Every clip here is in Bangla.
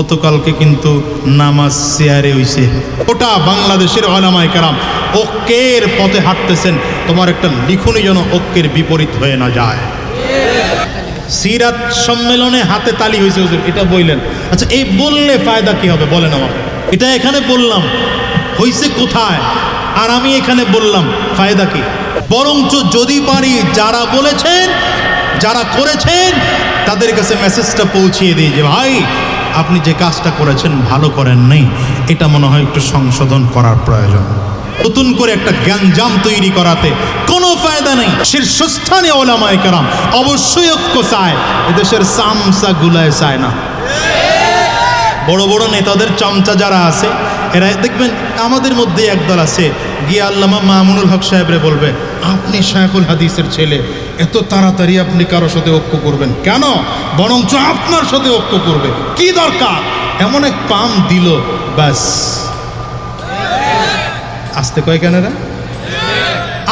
গতকালকে কিন্তু নামাজ শেয়ারে হইছে। ওটা বাংলাদেশের ওলামায় কারাম ঐক্যের পথে হাঁটতেছেন। তোমার একটা লিখনই যেন ঐক্যের বিপরীত হয়ে না যায়। সিরাত সম্মেলনে হাতে তালি হয়েছে হুজুর, এটা বললেন। আচ্ছা এই বললে ফায়দা কি হবে? বলেন আমার এটা এখানে বললাম, হইছে কোথায়? আর আমি এখানে বললাম, ফায়দা কি? বরঞ্চ যদি পারি, যারা বলেছেন, যারা করেছেন, তাদের কাছে মেসেজটা পৌঁছিয়ে দিই যে, ভাই আপনি যে কাজটা করেছেন ভালো করেন নাই, এটা মনে হয় একটু সংশোধন করার প্রয়োজন। নতুন করে একটা জ্ঞানজাম তৈরি করাতে কোনো ফায়দা নেই। শীর্ষস্থানে ওলামায় কারাম অবশ্যই ঐক্য চায়। এদেশের চামচা গুলায় চায় না। বড় বড় নেতাদের চামচা যারা আছে, এরা দেখবেন আমাদের মধ্যে একদল আছে। গিয়ে আল্লামা মামুনুল হক সাহেবরে বলবে, আপনি শায়খুল হাদিসের ছেলে এত তাড়াতাড়ি আপনি কারও সাথে ঐক্য করবেন? কেন? বরঞ্চ আপনার সাথে ঐক্য করবে। কি দরকার? এমন এক পাম দিল, ব্যাস। আসতে কয় কেন এরা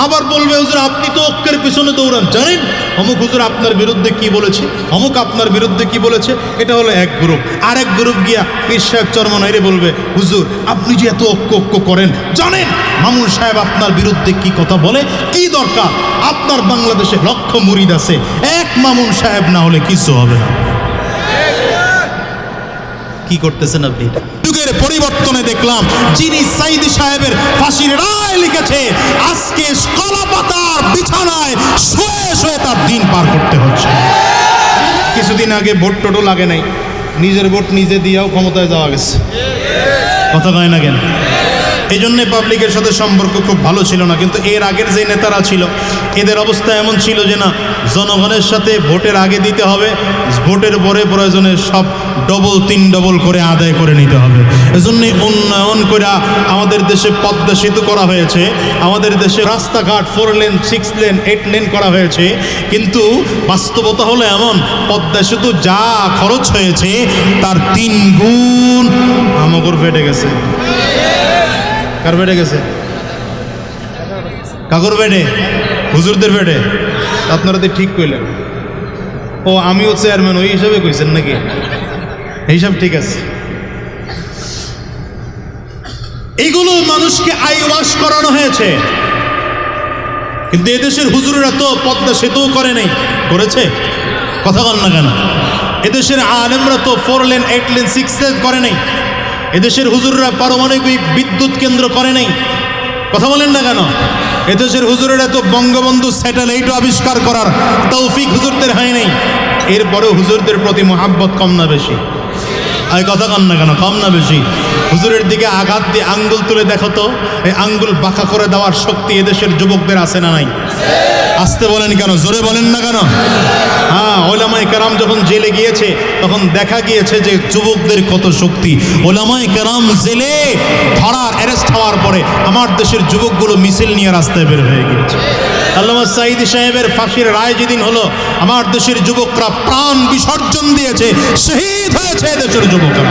আবার বলবে, হুজুর, আপনি তো ঐক্যের পিছনে দৌড়ান। জানেন, অমুক হুজুর আপনার বিরুদ্ধে কি বলেছে? অমুক আপনার বিরুদ্ধে কি বলেছে? এটা হলো এক গ্রুপ আর এক গ্রুপ গিয়া পীর সাহেব চরমনাইরে বলবে, হুজুর, আপনি যে এত ঐক্য ঐক্য করেন, জানেন মামুন সাহেব আপনার বিরুদ্ধে কি কথা বলে? কি দরকার? আপনার বাংলাদেশে লক্ষ মুরিদ আছে। এক মামুন সাহেব না হলে কিছু হবে না। কি করতেছেন আপনি? এটা যুগের পরিবর্তনে দেখলাম যিনি সাইদি সাহেবের ফাঁসির রায় লিখেছে আজকে কলা পাতার বিছানায় শুয়ে শুয়ে তার দিন পার করতে হচ্ছে। কিছুদিন আগে ভোট টোটো লাগে নাই নিজের ভোট নিজে দিয়েও ক্ষমতায় যাওয়া গেছে। কথা কয় না কেন? এই জন্যে পাবলিকের সাথে সম্পর্ক খুব ভালো ছিল না কিন্তু এর আগের যে নেতারা ছিল এদের অবস্থা এমন ছিল যে না, জনগণের সাথে ভোটের আগে দিতে হবে, ভোটের পরে প্রয়োজনে সব ডবল তিন ডবল করে আদায় করে নিতে হবে। এজন্যই উন্নয়ন করে আমাদের দেশে পদ্মা সেতু করা হয়েছে, আমাদের দেশে রাস্তাঘাট four lane six lane eight lane করা হয়েছে, কিন্তু বাস্তবতা হলো এমন, পদ্মা সেতু যা খরচ হয়েছে, তার তিন গুণ আমগর ফেটে গেছে। কার বেডে গেছে? কাকুর বেডে হুজুরদের বেডে আপনারা তো ঠিক কইলেন। ও আমিও চেয়ারম্যান ওই হিসাবে কইছেন নাকি? এইসব ঠিক আছে। এইগুলো মানুষকে আই ওয়াশ করানো হয়েছে। কিন্তু এদেশের হুজুরেরা তো পদ্মা সেতুও করে নাই। করেছে? কথা বল না কেন? এদেশের আলেমরা তো four lane eight lane six lane করে নাই। এদেশের হুজুররা পারমাণবিক বিদ্যুৎ কেন্দ্র করে নাই। কথা বলেন না কেন? এদেশের হুজুরের এত বঙ্গবন্ধু স্যাটেলাইটও আবিষ্কার করার তৌফিক হুজুরদের হয় নাই। এরপরেও হুজুরদের প্রতি মোহাব্বত কম না বেশি। আর কথা কান না কেন? কম না বেশি। হুজুরের দিকে আঘাত দিয়ে আঙ্গুল তুলে দেখো তো, এই আঙ্গুল বাঁকা করে দেওয়ার শক্তি এদেশের যুবকদের আছে না নাই? আসতে বলেন কেন, জোরে বলেন না কেন? হ্যাঁ ওলামাই কারাম যখন জেলে গিয়েছে, তখন দেখা গিয়েছে যে যুবকদের কত শক্তি। ওলামাই কারাম জেলে ধরা, অ্যারেস্ট হওয়ার পরে আমার দেশের যুবকগুলো মিছিল নিয়ে রাস্তায় বের হয়ে গিয়েছে। আল্লামা সাইদি সাহেবের ফাঁসির রায় যেদিন হলো, আমার দেশের যুবকরা প্রাণ বিসর্জন দিয়েছে, শহীদ হয়েছে দেশের যুবকরা।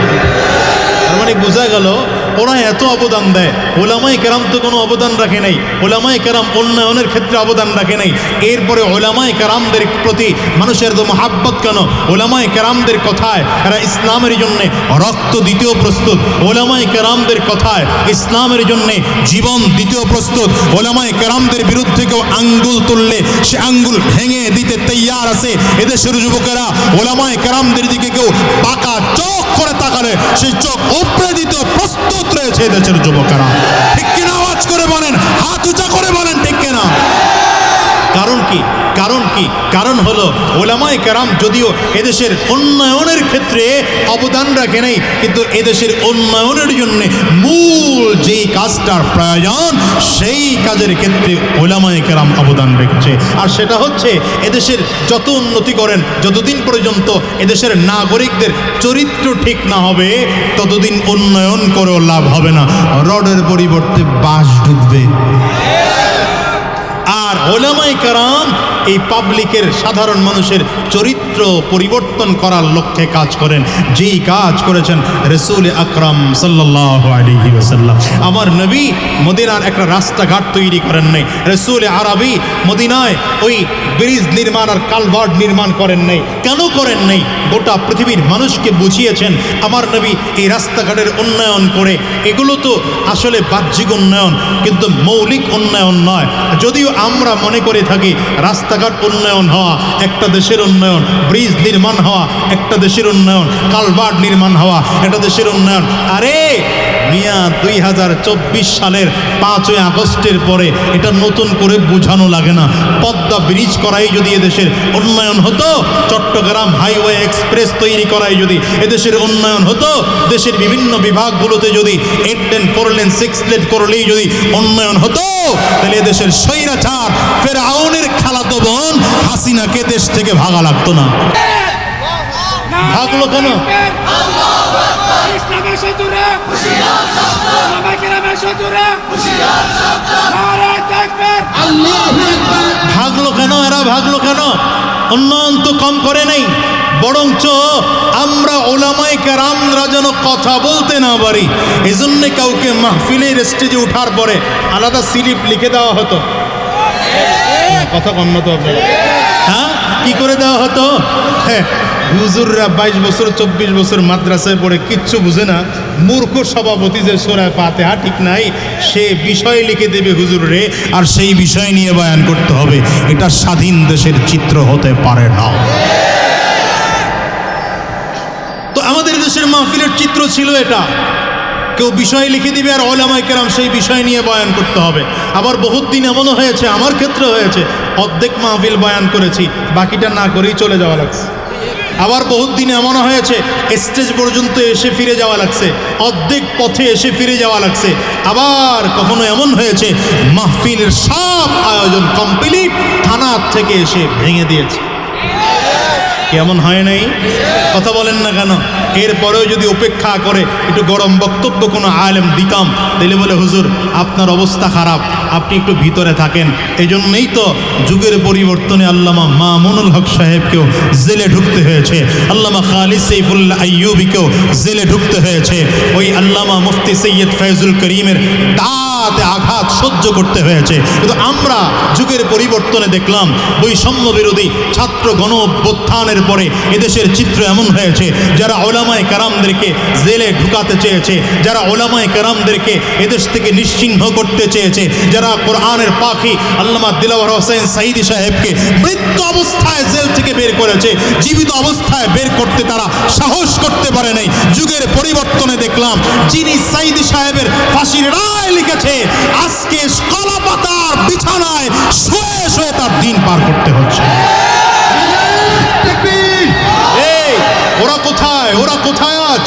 তার মানে বোঝা গেল ওরা এত অবদান দেয়। ওলামাই কেরাম তো কোনো অবদান রাখে নাই। ওলামাই কেরাম উন্নয়নের ক্ষেত্রে অবদান রাখে নাই। এরপরে ওলামাই কেরামদের প্রতি মানুষের তো মহাব্বত কেন? ওলামাই কেরামদের কথায় এরা ইসলামের জন্যে রক্ত দ্বিতীয় প্রস্তুত। ওলামাই কেরামদের কথায় ইসলামের জন্যে জীবন দ্বিতীয় প্রস্তুত। ওলামাই কেরামদের বিরুদ্ধে কেউ আঙ্গুল তুললে সে আঙ্গুল ভেঙে দিতে তৈয়ার আছে। এদেশের যুবকেরা ওলামাই কেরামদের দিকে কেউ পাকা চোখ করে তাকালে সেই চোখ উপড়ে দিতে প্রস্তুত রয়েছে এদেশের যুবকেরা। ঠিক কিনা আওয়াজ করে বলেন, হাত উঁচা করে বলেন ঠিক কিনা। কারণ কি? কারণ কি? কারণ হলো ওলামাই কারাম যদিও এদেশের উন্নয়নের ক্ষেত্রে অবদান রাখে নাই, কিন্তু এদেশের উন্নয়নের জন্য মূল যেই কাজটার প্রয়োজন, সেই কাজের ক্ষেত্রে ওলামাই কারাম অবদান রেখেছে। আর সেটা হচ্ছে এদেশের যত উন্নতি করেন, যতদিন পর্যন্ত এদেশের নাগরিকদের চরিত্র ঠিক না হবে, ততদিন উন্নয়ন করেও লাভ হবে না। রডের পরিবর্তে বাস ঢুকবে আর ওলামাই কারাম এই পাবলিকের সাধারণ মানুষের চরিত্র পরিবর্তন করার লক্ষ্যে কাজ করেন। যেই কাজ করেছেন রসুল আকরাম সাল্লাহ আমার নবী মদিনার একটা রাস্তাঘাট তৈরি করেন নাই। রসুল আরবি মদিনায় ওই ব্রিজ নির্মাণ আর কালভার্ট নির্মাণ করেন নাই। কেন করেন নাই? গোটা পৃথিবীর মানুষকে বুঝিয়েছেন, আমার নবী এই রাস্তাঘাটের উন্নয়ন করে। এগুলো তো আসলে বাহ্যিক উন্নয়ন, কিন্তু মৌলিক উন্নয়ন নয়। যদিও আমরা মনে করে থাকি রাস্তাঘাট উন্নয়ন হওয়া, একটা দেশের উন্নয়ন, ব্রিজ নির্মাণ হওয়া, একটা দেশের উন্নয়ন, কালভার্ট নির্মাণ হওয়া, একটা দেশের উন্নয়ন। আরে, মিয়া দুই হাজার চব্বিশ সালের পাঁচই আগস্টের পরে এটা নতুন করে বোঝানো লাগে না। পদ্মা ব্রিজ করাই যদি এদেশের উন্নয়ন হতো, চট্টগ্রাম হাইওয়ে এক্সপ্রেস তৈরি করাই যদি এদেশের উন্নয়ন হতো, দেশের বিভিন্ন বিভাগগুলোতে যদি eight lane, four lane, six lane করলেই যদি উন্নয়ন হতো, তাহলে এদেশের স্বৈরাচার ফের বোন হাসিনাকে দেশ থেকে ভাগা লাগতো না? ভাগলো কেন? ভাগলো কেন? এরা ভাগলো কেন? উন্নয়ন তো কম করে নাই বরঞ্চ আমরা ওলামাই কেরামরা যেন কথা বলতে না পারি। এজন্য কাউকে মাহফিলের স্টেজে ওঠার পরে আলাদা স্লিপ লিখে দেওয়া হতো। কথা কম না তো আপনারা কি করে দেওয়া হতো? হ্যাঁ হুজুররা বাইশ বছর, চব্বিশ বছর মাদ্রাসায় পড়ে কিচ্ছু বুঝে না। মূর্খ সভাপতি যে সোরায় পাতে হা ঠিক নাই, সে বিষয় লিখে দেবে হুজুরে আর সেই বিষয় নিয়ে বয়ান করতে হবে। এটা স্বাধীন দেশের চিত্র হতে পারে না। তো আমাদের দেশের মাহফিলের চিত্র ছিল এটা। কেউ বিষয় লিখে দিবে আর ওলামাই কেরাম সেই বিষয় নিয়ে বয়ান করতে হবে। আবার বহুত দিন এমনও হয়েছে, আমার ক্ষেত্রে হয়েছে, অর্ধেক মাহফিল বয়ান করেছি, বাকিটা না করেই চলে যাওয়া লাগছে। আবার বহুত দিন এমনও হয়েছে স্টেজ পর্যন্ত এসে ফিরে যাওয়া লাগছে, অর্ধেক পথে এসে ফিরে যাওয়া লাগছে। আবার কখনো এমন হয়েছে, মাহফিলের সব আয়োজন কমপ্লিট থানা থেকে এসে ভেঙে দিয়েছে। কেমন হয় নাই? কথা বলেন না কেন? এরপরেও যদি উপেক্ষা করে, একটু গরম বক্তব্য কোনো আলেম দিতাম, তাহলে বলে, হুজুর, আপনার অবস্থা খারাপ, আপনি একটু ভিতরে থাকেন। এই জন্যই তো যুগের পরিবর্তনে আল্লামা মামুনুল হক সাহেবকেও জেলে ঢুকতে হয়েছে। আল্লামা খালিদ সৈফুল্লাহ আইয়ুবিকেও জেলে ঢুকতে হয়েছে। ওই আল্লামা মুফতি সৈয়দ ফয়জুল করিমের দাঁতে আঘাত সহ্য করতে হয়েছে। কিন্তু আমরা যুগের পরিবর্তনে দেখলাম, বৈষম্য বিরোধী ছাত্র গণ অভ্যুত্থানের পরে এদেশের চিত্র এমন হয়েছে, যারা ওলামায় কারামদেরকে জেলে ঢুকাতে চেয়েছে, যারা ওলামায় কারামদেরকে এদেশ থেকে নিশ্চিহ্ন করতে চেয়েছে, যারা কোরআনের পাখি আল্লামা দিলাওয়ার হোসেন সাইদি সাহেবকে মৃত্যু অবস্থায় জেল থেকে বের করেছে, জীবিত অবস্থায় বের করতে তারা সাহস করতে পারে নাই। যুগের পরিবর্তনে দেখলাম, যিনি সাইদি সাহেবের ফাঁসির রায় লিখেছে, আজকে কলা বিছানায় শুয়ে শুয়ে তার দিন পার করতে হচ্ছে এই ওরা কোথায় ওরা কোথায় আজ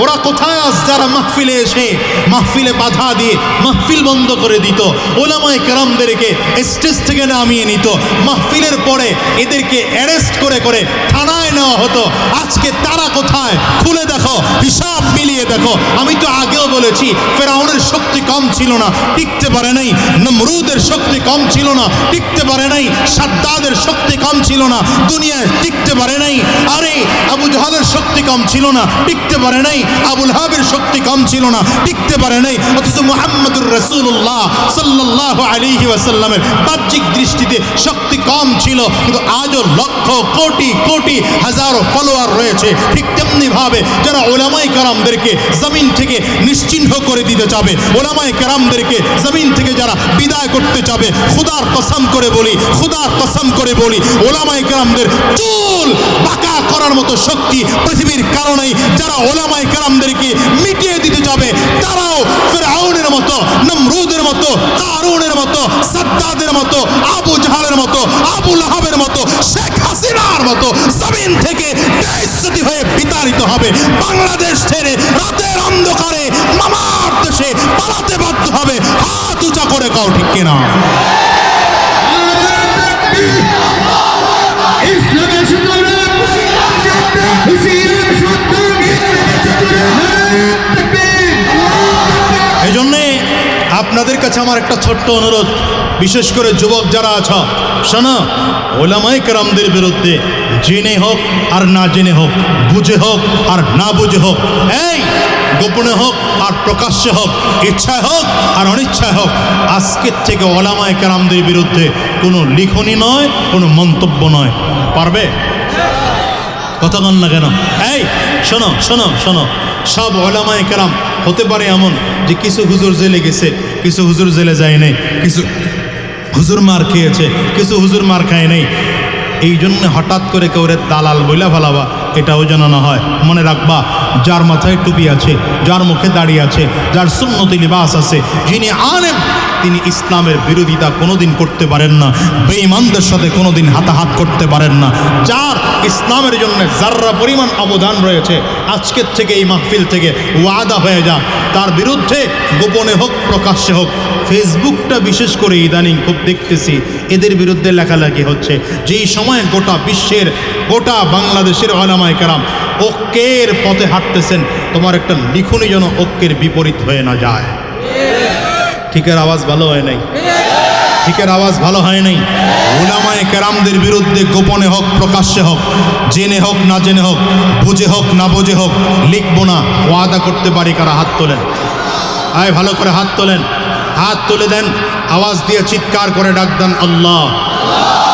ওরা কোথায় আজ যারা মাহফিলে এসে মাহফিলে বাধা দিয়ে মাহফিল বন্ধ করে দিত? ওলামায় কেরামদেরকে স্টেজ থেকে নামিয়ে নিত। মাহফিলের পরে এদেরকে অ্যারেস্ট করে করে থানায় নেওয়া হতো। আজকে তারা কোথায়? খুলে দেখো, হিসাব মিলিয়ে দেখো। আমি তো আগেও বলেছি, ফেরাউনের শক্তি কম ছিল না, টিকতে পারে নাই। নমরুদের শক্তি কম ছিল না, টিকতে পারে নাই। সাদ্দাদের শক্তি কম ছিল না, দুনিয়ায় টিকতে পারে নাই। আরে, আবু জাহালের শক্তি কম ছিল না, টিকতে পারে নাই। আবুল হাবের শক্তি কম ছিল না, টিকতে পারে নাই। অথচ মোহাম্মদুর রসুল্লাহ সাল্লাহ আলিহি ওয়াসাল্লামের বাহ্যিক দৃষ্টিতে শক্তি কম ছিল, কিন্তু আজও লক্ষ কোটি কোটি হাজারো ফলোয়ার রয়েছে। ঠিক তেমনি ভাবে যারা ওলামাই কারামদেরকে জমিন থেকে নিশ্চিহ্ন করে দিতে চাবে ওলামাই কারামদেরকে জমিন থেকে যারা বিদায় করতে চাবে, খুদার কসম করে বলি, খুদার কসম করে বলি ওলামাই কারামদের চুল বাঁকা করার মতো শক্তি পৃথিবীর কারণেই যারা ওলামাই কারামদেরকে মিটিয়ে দিতে যাবে, তারাও ফেরাউনের মতো, নমরুদের মতো কারুনের মতো, সাদ্দাদের মতো আবু জাহালের মতো, আবু লাহাবের মতো, শেখ হাসিনার মতো জমিন থেকে বেইজ্জতি হয়ে বিতাড়িত হবে। বাংলাদেশ ছেড়ে রাতের অন্ধকারে মামার দেশে পালাতে বাধ্য হবে। হাত উঁচা করে কাউ ঠিক কিনা? এই জন্যে আপনাদের কাছে আমার একটা ছোট্ট অনুরোধ। বিশেষ করে যুবক যারা আছ, শোনো ওলামাই কেরামদের বিরুদ্ধে জেনে হোক আর না জেনে হোক, বুঝে হোক আর না বুঝে হোক, এই গোপনে হোক আর প্রকাশ্যে হোক, ইচ্ছায় হোক আর অনিচ্ছায় হোক, আজকের থেকে ওলামায় কেরামদের বিরুদ্ধে কোনো লিখনি নয়, কোনো মন্তব্য নয়, পারবে? কথা বল না কেন? এই, শোনো শোনো শোনো, সব ওলামায় কেরাম হতে পারে এমন যে কিছু হুজুর জেলে গেছে, কিছু হুজুর জেলে যায় নাই, কিছু হুজুর মার খেয়েছে, কিছু হুজুর মার খায় নাই। এই জন্য হঠাৎ করে কেউ রে দালাল বইলা ফেলাবা। এটাও যেন না হয়। মনে রাখবা, যার মাথায় টুপি আছে, যার মুখে দাড়ি আছে, যার সুন্নতি লিবাস আছে, যিনি আনেন তিনি ইসলামের বিরোধিতা কোনোদিন করতে পারেন না, বেঈমানদের সাথে কোনোদিন হাতাহাত করতে পারেন না। যার ইসলামের জন্য যার্রা পরিমাণ অবদান রয়েছে, আজকের থেকে এই মাহফিল থেকে ওয়াদা হয়ে যাক। তার বিরুদ্ধে গোপনে হোক, প্রকাশ্যে হোক, ফেসবুকটা বিশেষ করে ইদানিং খুব দেখতেছি। এদের বিরুদ্ধে লেখালেখি হচ্ছে। যেই সময় গোটা বিশ্বের, গোটা বাংলাদেশের ওলামায় কারাম ঐক্যের পথে হাঁটতেছেন, তোমার একটা লিখনই যেন ঐক্যের বিপরীত হয়ে না যায়। ঠিকের আওয়াজ ভালো হয় নাই? ঠিকের আওয়াজ ভালো হয় নাই? ওলামায় কেরামদের বিরুদ্ধে গোপনে হোক, প্রকাশ্যে হোক, জেনে হোক, না জেনে হোক, বুঝে হোক, না বুঝে হোক, লিখব না, ওয়াদা করতে পারি কারা হাত তোলেন। আয়, ভালো করে হাত তোলেন। হাত তুলে দেন আওয়াজ দিয়ে চিৎকার করে ডাক দেন আল্লাহ।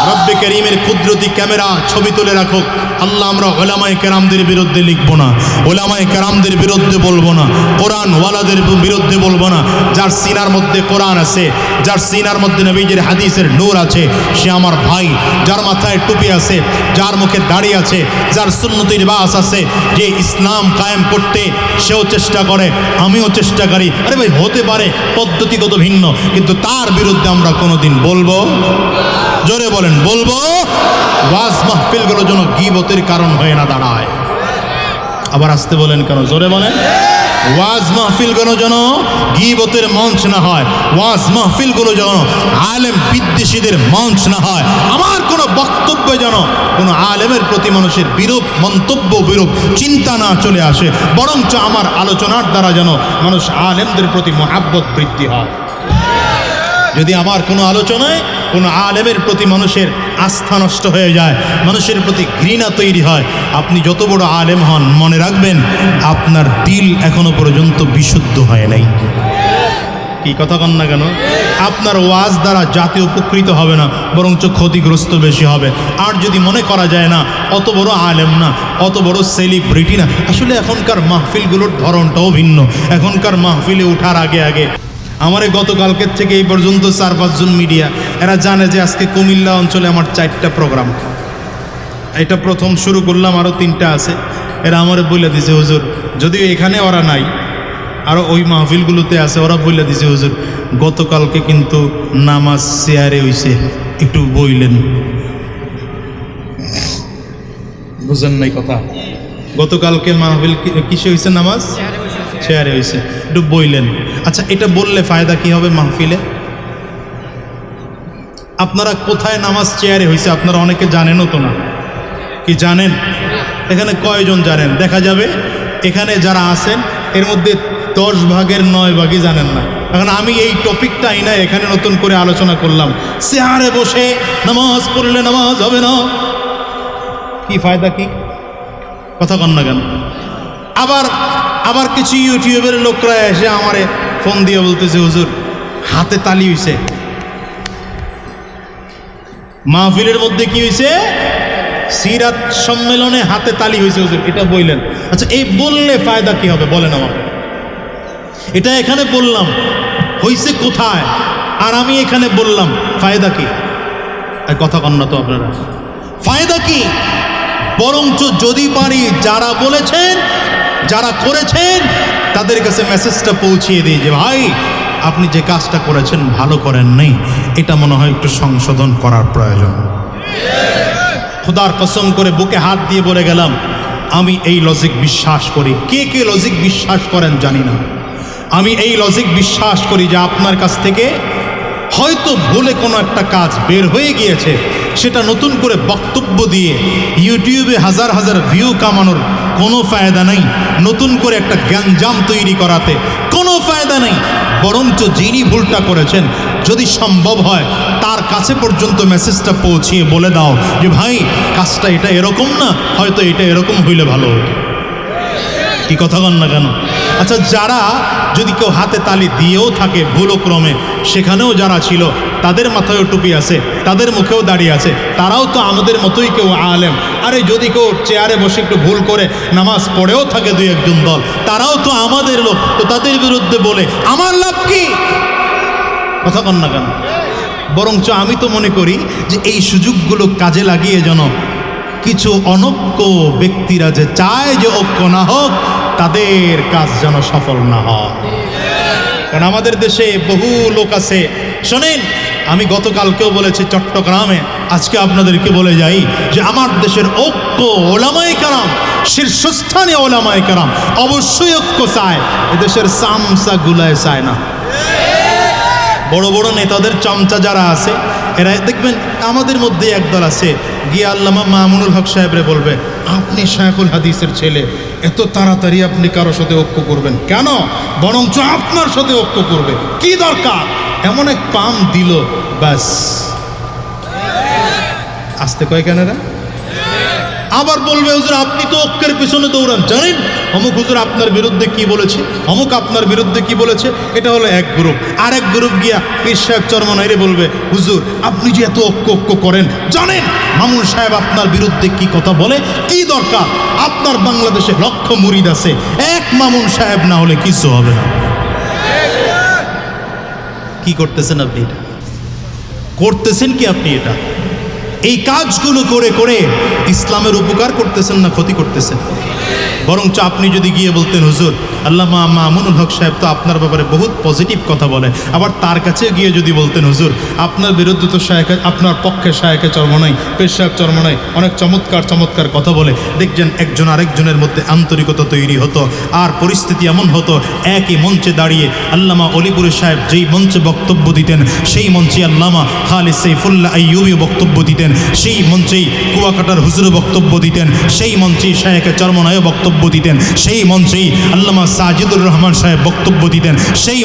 রব্বে করিমের কুদরতি ক্যামেরা ছবি তুলে রাখুক। আল্লাহ আমরা ওলামায় কেরামদের বিরুদ্ধে লিখব না, ওলামায় কেরামদের বিরুদ্ধে বলব না, কোরআন ওয়ালাদের বিরুদ্ধে বলব না। যার সিনার মধ্যে কোরআন আছে, যার সিনার মধ্যে নবীজের হাদিসের নূর আছে, সে আমার ভাই, যার মাথায় টুপি আছে, যার মুখে দাড়ি আছে, যার সুন্নতির বাস আছে, যে ইসলাম কায়েম করতে সেও চেষ্টা করে, আমিও চেষ্টা করি। আরে ভাই, হতে পারে পদ্ধতিগত ভিন্ন, কিন্তু তার বিরুদ্ধে আমরা কোনোদিন বলব? জোরে বলেন, বলব, ওয়াজ মাহফিলগুলো যেন গিবতের কারণ হয়ে না দাঁড়ায়। আবার আসতে বলেন কেন, জোরে বলেন। ওয়াজ মাহফিলগুলো যেন গিবতের মঞ্চ না হয়, ওয়াজ মাহফিলগুলো যেন আলেম বিদ্বেষীদের মঞ্চ না হয়। আমার কোনো বক্তব্য যেন কোনো আলেমের প্রতি মানুষের বিরূপ মন্তব্য, বিরূপ চিন্তা না চলে আসে, বরঞ্চ আমার আলোচনার দ্বারা যেন মানুষ আলেমদের প্রতি মহাব্বত বৃদ্ধি হয়। যদি আমার কোনো আলোচনায় কোনো আলেমের প্রতি মানুষের আস্থা নষ্ট হয়ে যায়, মানুষের প্রতি ঘৃণা তৈরি হয়, আপনি যত বড় আলেম হন, মনে রাখবেন আপনার দিল এখনও পর্যন্ত বিশুদ্ধ হয় নাই। কি কথা কন না কেন? আপনার ওয়াজ দ্বারা জাতি উপকৃত হবে না, বরঞ্চ ক্ষতিগ্রস্ত বেশি হবে। আর যদি মনে করা যায় না, অত বড় আলেম না, অত বড় সেলিব্রিটি না, আসলে এখনকার মাহফিলগুলোর ধরনটাও ভিন্ন। এখনকার মাহফিলে ওঠার আগে আগে আমারে গতকালকের থেকে এই পর্যন্ত চার পাঁচজন মিডিয়া এরা জানে যে আজকে কুমিল্লা অঞ্চলে আমার চারটা প্রোগ্রাম এটা প্রথম শুরু করলাম আরও তিনটা আছে। এরা আমারে বলে দিছে, হুজুর, যদিও এখানে ওরা নাই আরও ওই মাহফিলগুলোতে আছে, ওরা বলে দিছে, হুজুর, গতকালকে কিন্তু নামাজ চেয়ারে হইছে, একটু বইলেন। বুঝেন নাই কথা। গতকালকে মাহফিল কিসে হয়েছে নামাজ? চেয়ারে হয়েছে একটু বইলেন। আচ্ছা এটা বললে ফায়দা কি হবে মাহফিলে? আপনারা কোথায় নামাজ চেয়ারে হয়েছে আপনারা অনেকে জানেনও তো না। কি জানেন? এখানে কয়জন জানেন? দেখা যাবে, এখানে যারা আছেন, এর মধ্যে দশ ভাগের নয় ভাগই জানেন না। এখন আমি এই টপিকটাই না এখানে নতুন করে আলোচনা করলাম। চেয়ারে বসে নামাজ পড়লে নামাজ হবে না। কি ফায়দা কি? কথা কন না কেন। আবার আবার কিছু ইউটিউবের লোকরা এসে আমারে ফোন দিয়ে বলতেছে, হুজুর, হাতে তালি হইছে। মাহফিলের মধ্যে কি হয়েছে সিরাত সম্মেলনে হাতে তালি হয়েছে হুজুর, এটা বললেন। আচ্ছা এই বললে ফায়দা কি হবে? বলেন আমাকে। এটা এখানে বললাম, হইছে কোথায়? আর আমি এখানে বললাম, ফায়দা কি? কথা কন না তো আপনারা। ফায়দা কি? বরঞ্চ যদি পারি, যারা বলেছেন যারা করেছেন, তাদের কাছে মেসেজটা পৌঁছিয়ে দিই যে, ভাই, আপনি যে কাজটা করেছেন ভালো করেন নাই। এটা মনে হয় একটু সংশোধন করার প্রয়োজন। খোদার কসম করে বুকে হাত দিয়ে বলে গেলাম, আমি এই লজিক বিশ্বাস করি। কে কে লজিক বিশ্বাস করেন জানি না। আমি এই লজিক বিশ্বাস করি যে আপনার কাছ থেকে হয়তো ভুলে কোনো একটা কাজ বের হয়ে গিয়েছে, সেটা নতুন করে বক্তব্য দিয়ে ইউটিউবে হাজার হাজার ভিউ কামানোর কোনো ফায়দা নাই। নতুন করে একটা জ্ঞানজাম তৈরি করাতে কোনো ফায়দা নেই। বরঞ্চ যিনি ভুলটা করেছেন, যদি সম্ভব হয়, তার কাছে পর্যন্ত মেসেজটা পৌঁছিয়ে বলে দাও যে, ভাই, কাজটা এটা এরকম না, হয়তো এটা এরকম হইলে ভালো হতো। কি কথা কন না কেন? আচ্ছা যারা যদি কেউ হাতে তালি দিয়েও থাকে ভুলক্রমে, সেখানেও যারা ছিল, তাদের মাথায়ও টুপি আছে, তাদের মুখেও দাঁড়িয়ে আছে, তারাও তো আমাদের মতোই কেউ আলেম। আরে, যদি কেউ চেয়ারে বসে একটু ভুল করে নামাজ পড়েও থাকে দুই একজন দল, তারাও তো আমাদের লোক, তো তাদের বিরুদ্ধে বলে, আমার লাভ কি? কথা কন না কেন? বরঞ্চ আমি তো মনে করি যে এই সুযোগগুলো কাজে লাগিয়ে যেন কিছু অনক্য ব্যক্তিরা যে চায় যে ঐক্য না হোক, তাদের কাজ যেন সফল না হয়। কারণ আমাদের দেশে বহু লোক আছে। শোনেন, আমি গতকালকেও বলেছি চট্টগ্রামে, আজকে আপনাদেরকে বলে যাই যে আমার দেশের ঐক্য ওলামাই কারাম, শীর্ষস্থানে ওলামাই কারাম অবশ্যই ঐক্য চায়। এদেশের সামসা গুলায় চায় না। বড় বড় নেতাদের চামচা যারা আছে, এরা দেখবেন আমাদের মধ্যে একদল আছে গিয়ে আল্লামা মামুনুল হক সাহেবরে বলবে, আপনি শাহুল হাদিসের ছেলে, এত তাড়াতাড়ি আপনি কারোর সাথে ঐক্য করবেন? কেন? বরঞ্চ আপনার সাথে ঐক্য করবে। কি দরকার? এমন এক পাম দিল, ব্যাস। আসতে কয় কেন এরা আবার বলবে, হুজুর, আপনি তো ঐক্যের পিছনে দৌড়ান। জানেন? অমুক হুজুর আপনার বিরুদ্ধে কি বলেছে? অমুক আপনার বিরুদ্ধে কি বলেছে? এটা হলো এক গ্রুপ আর এক গ্রুপ গিয়া পীর সাহেব চরমনাইরে বলবে, হুজুর, আপনি যে এত ঐক্য ঐক্য করেন, জানেন? মামুন সাহেব আপনার বিরুদ্ধে কি কথা বলে? কি দরকার, আপনার বাংলাদেশে লক্ষ মুরিদ আছে। এক মামুন সাহেব না হলে কিছু হবে না। কি করতেছেন আপনি এটা? করতেছেন কি আপনি এটা? এই কাজগুলো করে করে ইসলামের উপকার করতেছেন না ক্ষতি করতেছেন? বরঞ্চ আপনি যদি গিয়ে বলতেন, হুজুর আল্লাহ মামুনুল হক সাহেব তো আপনার ব্যাপারে বহুত পজিটিভ কথা বলে। আবার তার কাছে গিয়ে যদি বলতেন, হুজুর, আপনার বিরুদ্ধে তো শায়েকে, আপনার পক্ষে শায়েকে চর্মনাই সাহেব চর্মনাই অনেক চমৎকার চমৎকার কথা বলে। দেখছেন, একজন আরেকজনের মধ্যে আন্তরিকতা তৈরি হতো, আর পরিস্থিতি এমন হতো, একই মঞ্চে দাঁড়িয়ে আল্লামা অলিপুরের সাহেব যেই মঞ্চে বক্তব্য দিতেন, সেই মঞ্চে আল্লামা খালিদ সৈফুল্লাহ আইয়ুবিও বক্তব্য দিতেন, সেই মঞ্চেই কুয়াকাটার হুজুরও বক্তব্য দিতেন, সেই মঞ্চেই শায়েকে চর্মনায়ও বক্তব্য দিতেন, সেই মঞ্চেই আল্লামা সাজিদুর রহমান সাহেব বক্তব্য দিতেন, সেই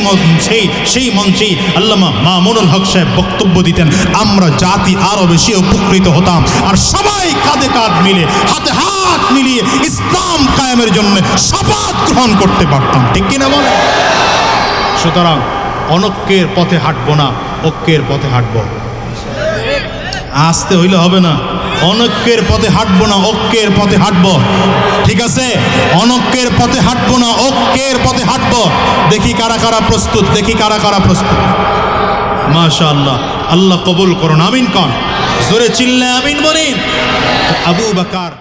সেই সেই মঞ্চেই আল্লামা মামুনুল হক সাহেব বক্তব্য দিতেন, আমরা জাতি আরও বেশি উপকৃত হতাম। আর সবাই কাঁধে কাঁধ মিলে, হাতে হাত মিলিয়ে ইসলাম কায়েমের জন্য শপথ গ্রহণ করতে পারতাম, ঠিক কিনা বলে? সুতরাং অনক্যের পথে হাঁটবো না ঐক্যের পথে হাঁটবো। আসতে হইলে হবে না। অনক্যের পথে হাঁটবো না ঐক্যের পথে হাঁটবো। ঠিক আছে? অনক্যের পথে হাঁটবো না ঐক্যের পথে হাঁটবো। দেখি কারা কারা প্রস্তুত, দেখি কারা কারা প্রস্তুত। মাশা আল্লাহ আল্লাহ কবুল করুন। আমিন কন। জোরে চিল্লে আমিন বলেন। আবু বাকার।